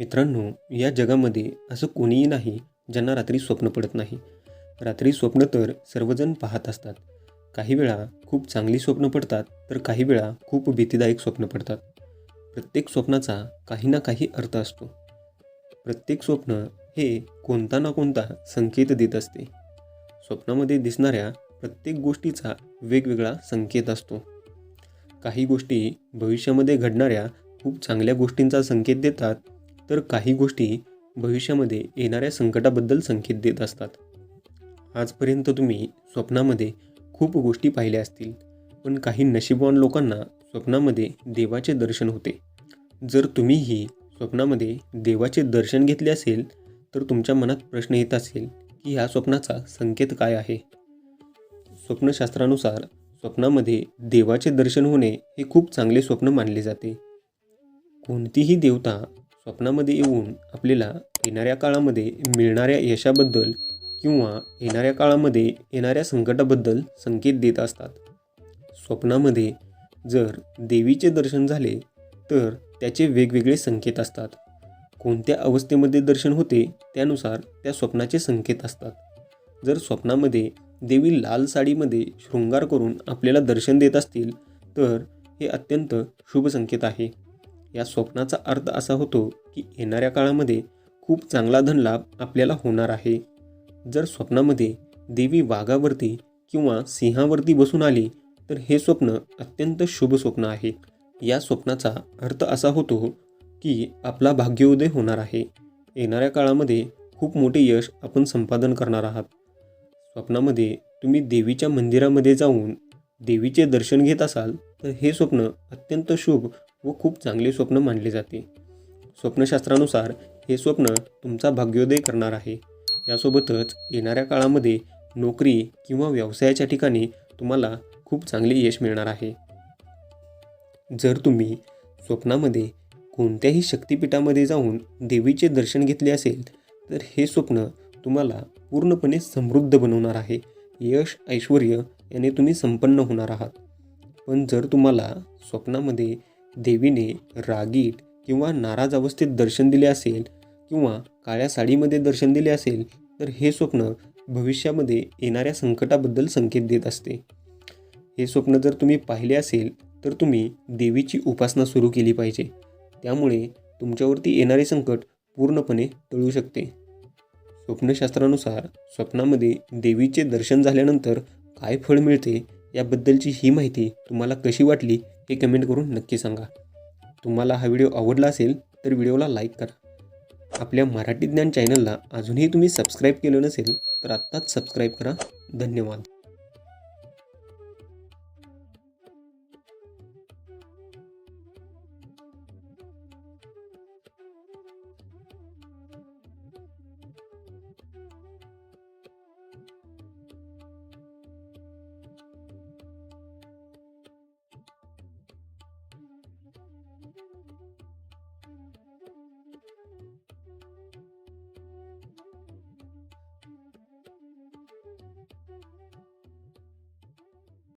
मित्रांनो या जगामध्ये असं कोणीही नाही ज्यांना रात्री स्वप्न पडत नाही. रात्री स्वप्न तर सर्वजण पाहत असतात. काही वेळा खूप चांगली स्वप्न पडतात तर काही वेळा खूप भीतीदायक स्वप्न पडतात. प्रत्येक स्वप्नाचा काही ना काही अर्थ असतो. प्रत्येक स्वप्न हे कोणता ना कोणता संकेत देत असते. स्वप्नामध्ये दिसणाऱ्या प्रत्येक गोष्टीचा वेगवेगळा संकेत असतो. काही गोष्टी भविष्यामध्ये घडणाऱ्या खूप चांगल्या गोष्टींचा संकेत देतात तर काही गोष्टी भविष्यामध्ये येणाऱ्या संकटाबद्दल संकेत देत असतात. आजपर्यंत तुम्ही स्वप्नामध्ये खूप गोष्टी पाहिल्या असतील पण काही नशीबवान लोकांना स्वप्नामध्ये देवाचे दर्शन होते. जर तुम्हीही स्वप्नामध्ये देवाचे दर्शन घेतले असेल तर तुमच्या मनात प्रश्न येत असेल की ह्या स्वप्नाचा संकेत काय आहे? स्वप्नशास्त्रानुसार स्वप्नामध्ये देवाचे दर्शन होणे हे खूप चांगले स्वप्न मानले जाते. कोणतीही देवता स्वप्नामध्ये येऊन आपल्याला येणाऱ्या काळामध्ये मिळणाऱ्या यशाबद्दल किंवा येणाऱ्या काळामध्ये येणाऱ्या संकटाबद्दल संकेत देत असतात. स्वप्नामध्ये जर देवीचे दर्शन झाले तर त्याचे वेगवेगळे संकेत असतात. कोणत्या अवस्थेमध्ये दर्शन होते त्यानुसार त्या स्वप्नाचे संकेत असतात. जर स्वप्नामध्ये देवी लाल साडीमध्ये शृंगार करून आपल्याला दर्शन देत असतील तर हे अत्यंत शुभ संकेत आहे. या स्वप्नाचा अर्थ असा होतो की येणाऱ्या काळामध्ये खूप चांगला धनलाभ आपल्याला होणार आहे. जर स्वप्नामध्ये देवी वाघावरती किंवा सिंहावरती बसून आली तर हे स्वप्न अत्यंत शुभ स्वप्न आहे. या स्वप्नाचा अर्थ असा होतो की आपला भाग्योदय होणार आहे. येणाऱ्या काळामध्ये खूप मोठे यश आपण संपादन करणार आहात. स्वप्नामध्ये तुम्ही देवीच्या मंदिरामध्ये जाऊन देवीचे दर्शन घेत असाल तर हे स्वप्न अत्यंत शुभ व खूप चांगले स्वप्न मानले जाते. स्वप्नशास्त्रानुसार हे स्वप्न तुमचा भाग्योदय करणार आहे. यासोबतच येणाऱ्या काळामध्ये नोकरी किंवा व्यवसायाच्या ठिकाणी तुम्हाला खूप चांगले यश मिळणार आहे. जर तुम्ही स्वप्नामध्ये कोणत्याही शक्तिपीठामध्ये जाऊन देवीचे दर्शन घेतले असेल तर हे स्वप्न तुम्हाला पूर्णपणे समृद्ध बनवणार आहे. यश ऐश्वर याने तुम्ही संपन्न होणार आहात. पण जर तुम्हाला स्वप्नामध्ये देवीने रागीट किंवा नाराज अवस्थेत दर्शन दिले असेल किंवा काळ्या साडीमध्ये दर्शन दिले असेल तर हे स्वप्न भविष्यामध्ये येणाऱ्या संकटाबद्दल संकेत देत असते. हे स्वप्न जर तुम्ही पाहिले असेल तर तुम्ही देवीची उपासना सुरू केली पाहिजे. त्यामुळे तुमच्यावरती येणारे संकट पूर्णपणे टळू शकते. स्वप्नशास्त्रानुसार स्वप्नामध्ये देवीचे दर्शन झाल्यानंतर काय फळ मिळते याबद्दलची ही माहिती तुम्हाला कशी वाटली हे कमेंट करून नक्की सांगा. तुम्हाला हा व्हिडिओ आवडला असेल तर व्हिडिओला लाईक करा. आपल्या मराठी ज्ञान चॅनलला अजूनही तुम्ही सबस्क्राईब केलं नसेल तर आत्ताच सबस्क्राईब करा. धन्यवाद.